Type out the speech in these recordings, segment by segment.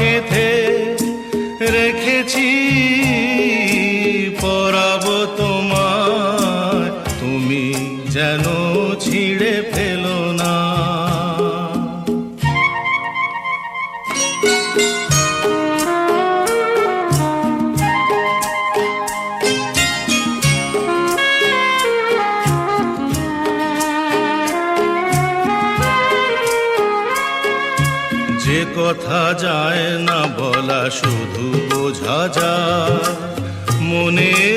গেথে রেখেছি বোঝা যায়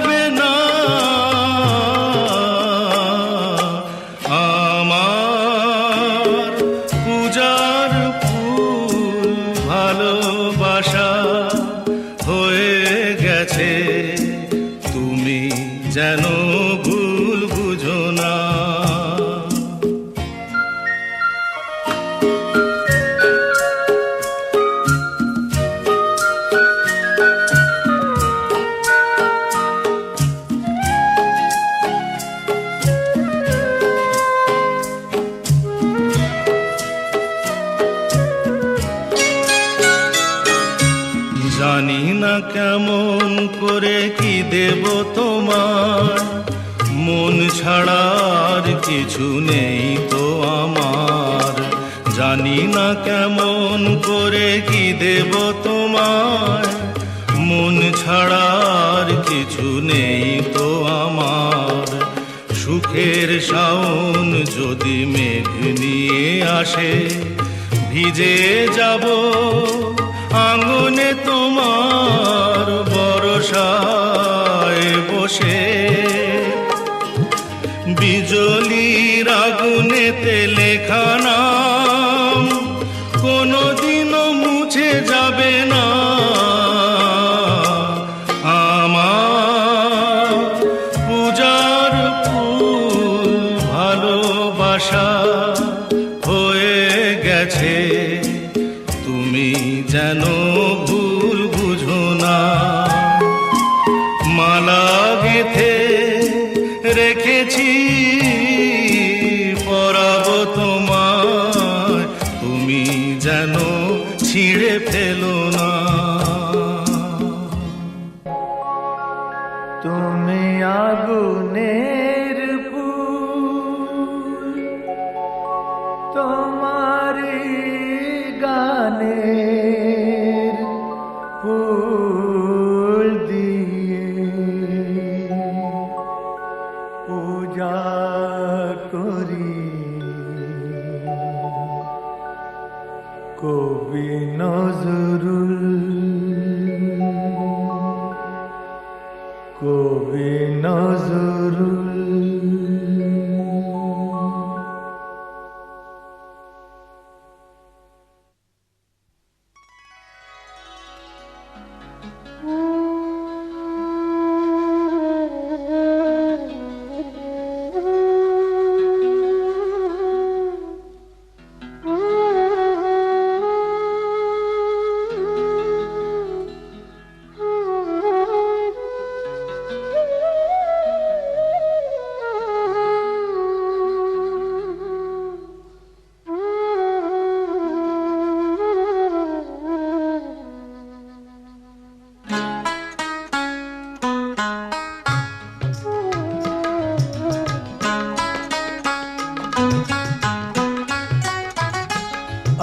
যাবে না দেব তোমার। মন ছাড়ার কিছু নেই তো আমার। জানি না কেমন করে কি দেব তোমার। মন ছাড়ার কিছু নেই তো আমার। সুখের শাওন যদি মেঘ নিয়ে আসে, ভিজে যাব আঙনে তোমার। বসে। বিজলির আগুনেতে লেখা নাম, কোনোদিনও মুছে যাবে না। আমার পূজার ভালোবাসা হয়ে গেছে, তুমি যেন গেথে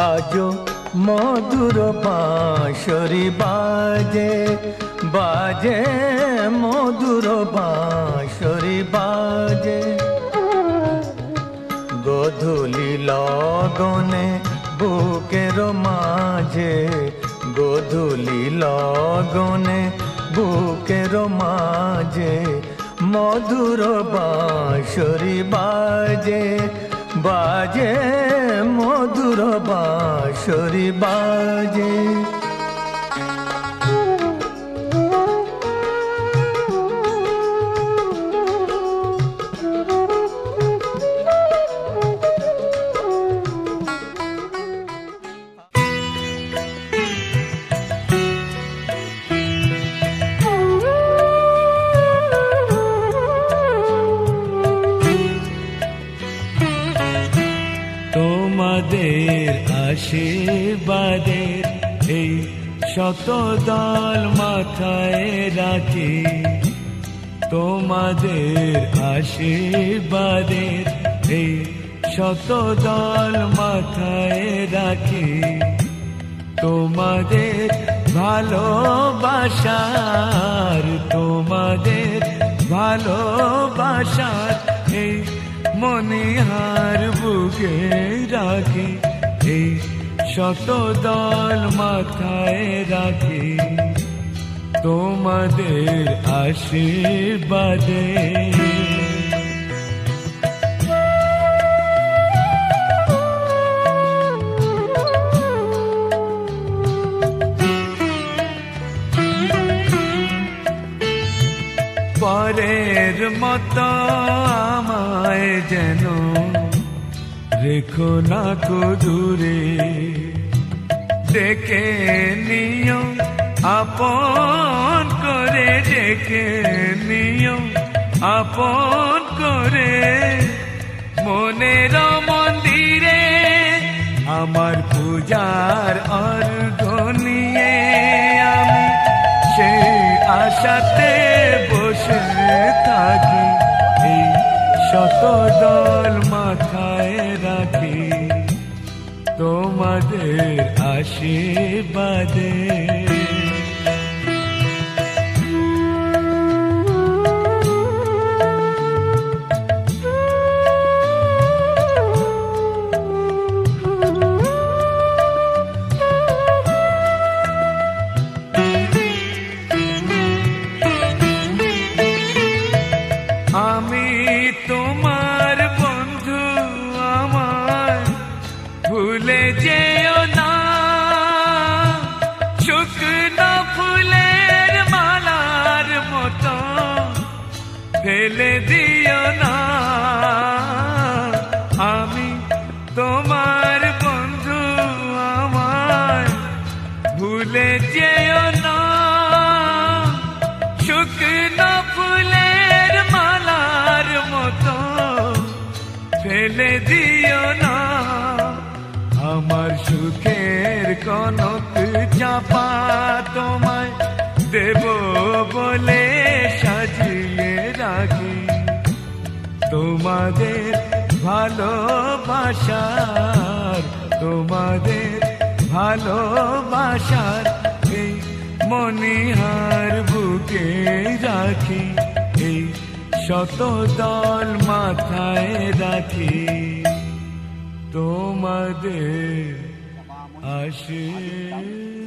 আজো মধুর বাঁশরি বাজে বাজে মধুর বাঁশরি বাজে। গধূলি লগনে বুকের মাঝে, গধূলি লগনে বুকের মাঝে মধুর বাঁশরি বাজে। বাজে মধুর বাঁশরি বাজে। শত দল মাথায় রাখি তোমাদের আশীর্বাদের এই শত দল মাথায় রাখি তোমাদের ভালোবাসার তোমাদের ভালোবাসার এই মনিহার বুকে রাখি এই শত দল মাথায় রাখি। তোমাদের আশীর্বাদে। পরের মতো আমায় যেন রেখো না কো দূরে। ডেকে নিও, আপন করে ডেকে নিও, আপন করে। মনের মন্দিরে আমার পূজার অর্ঘ নিয়ে আমি সেই আশাতে বসে থাকি। এই শত দল মাথায় রাখি তোমাদের আশীর্বাদে। যেও না। শুকনো ফুলের মালার মতো, ফেলে দিও না। আমার সুখের কনক চাপা তোমায় দেব বলে সাজিয়ে রাখি। তোমাদের ভালোবাসার তোমাদের ভালোবাসার মনিহার বুকে রাখি এই শত দল মাথায় রাখি। তোমাদের আশীর্বাদে।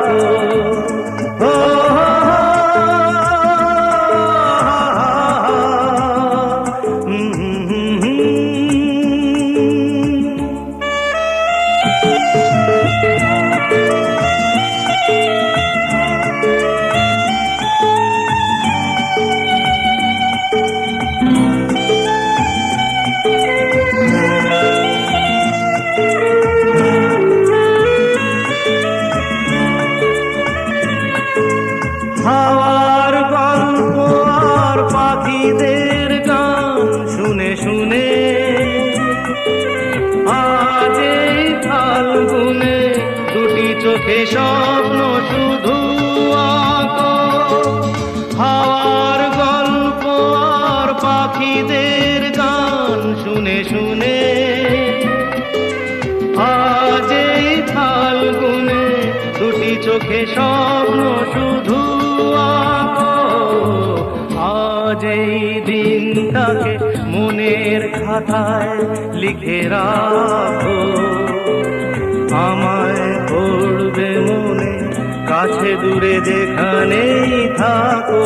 স্বপ্ন শুধু আজ এই দিনটাকে মনের খাতায় লিখে রাখো। আমায় পড়বে মনে, কাছে দূরে যেখানেই থাকো।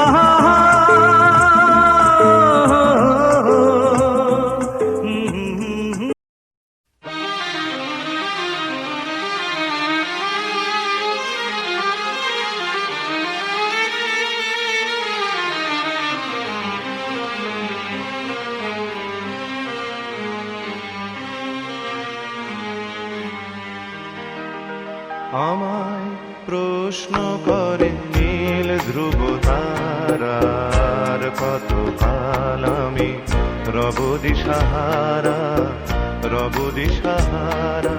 সাহারা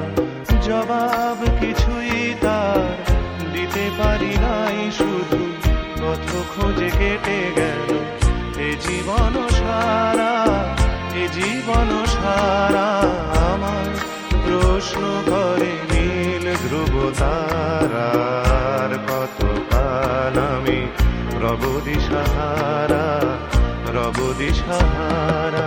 জবাব কিছুই তার দিতে পারি নাই, শুধু কত খোঁজে কেটে গেল। এ জীবন সারা, এ জীবন সারা। আমার প্রশ্ন করে নীল ধ্রুব তারার কত আমি রবদি সাহারা রবদি সাহারা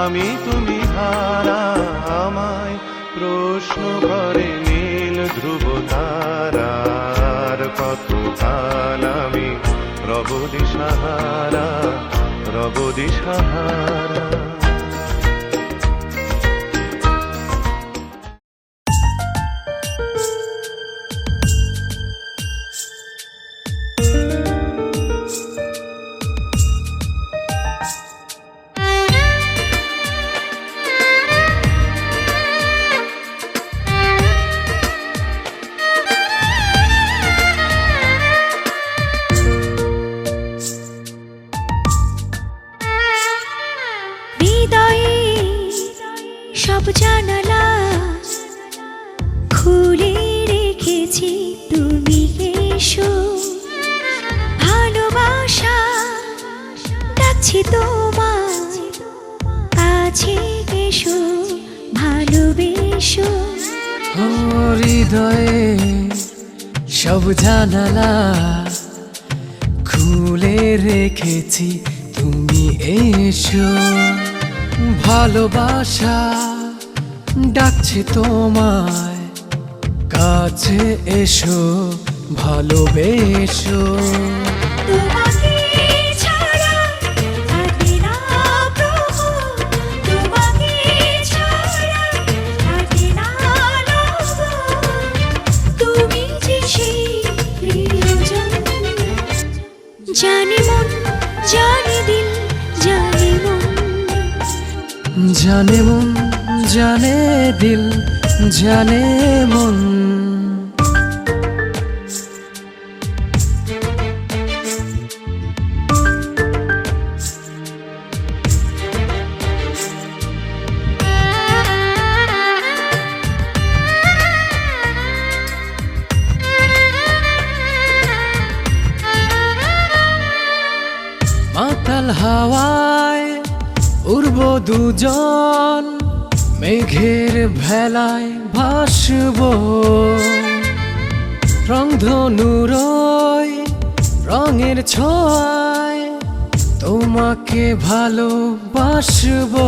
আমি তুমি হারা, আমায় প্রশ্ন করে নীল ধ্রুব তারার কত কাল আমি রব দিশাহারা রব সাহারা। ভালোবেসো হৃদয়ে সব জানালা খুলে রেখেছি তুমি এসো। ভালোবাসা ডাকছে তোমায় কাছে এসো ভালোবেসো। জানে মন জানে দিল জানে মন। মাতাল উড়ব দুজন মেঘের ভেলায় ভাসব। রংধনুরয় রঙের ছোঁয়ায় তোমাকে ভালোবাসবো।